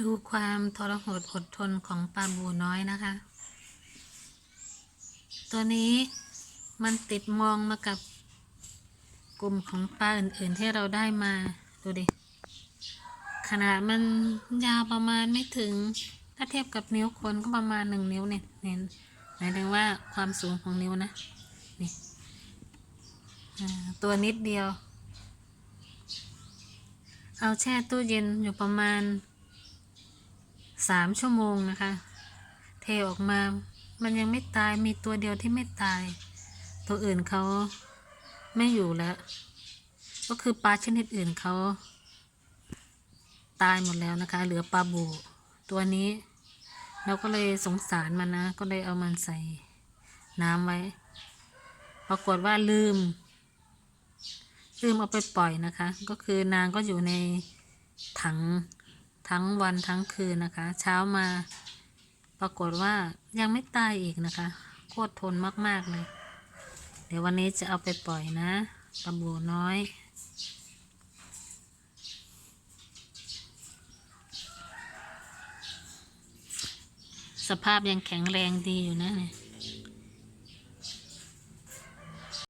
ดูความทรหดอดทนของปลาบูน้อยนะคะ ตัวนี้มันติดมองมากับกลุ่มของปลาอื่นๆที่เราได้มา ดูดิ ขนาดมันยาวประมาณไม่ถึง ถ้าเทียบกับนิ้วคนก็ประมาณหนึ่งนิ้วเนี่ยเนี่ยหมายถึงว่าความสูงของนิ้วนะ นี่ตัวนิดเดียว เอาแช่ตู้เย็นอยู่ประมาณ สามชั่วโมงนะคะ เทออกมามันยังไม่ตายมีตัวเดียวที่ไม่ตาย ตัวอื่นเขาไม่อยู่แล้ว ก็คือปลาชนิดอื่นเขาตายหมดแล้วนะคะ เหลือปลาบูตัวนี้ เราก็เลยสงสารมันนะ ก็เลยเอามันใส่น้ำไว้ ปรากฏว่าลืม ลืมเอาไปปล่อยนะคะ ก็คือนางก็อยู่ในถัง ทั้งวันทั้งคืนนะคะ เช้ามาปรากฏว่ายังไม่ตายอีกนะคะ โคตรทนมาก ๆ เลย เดี๋ยววันนี้จะเอาไปปล่อยนะปลาบูน้อย สภาพยังแข็งแรงดีอยู่นะเนี่ย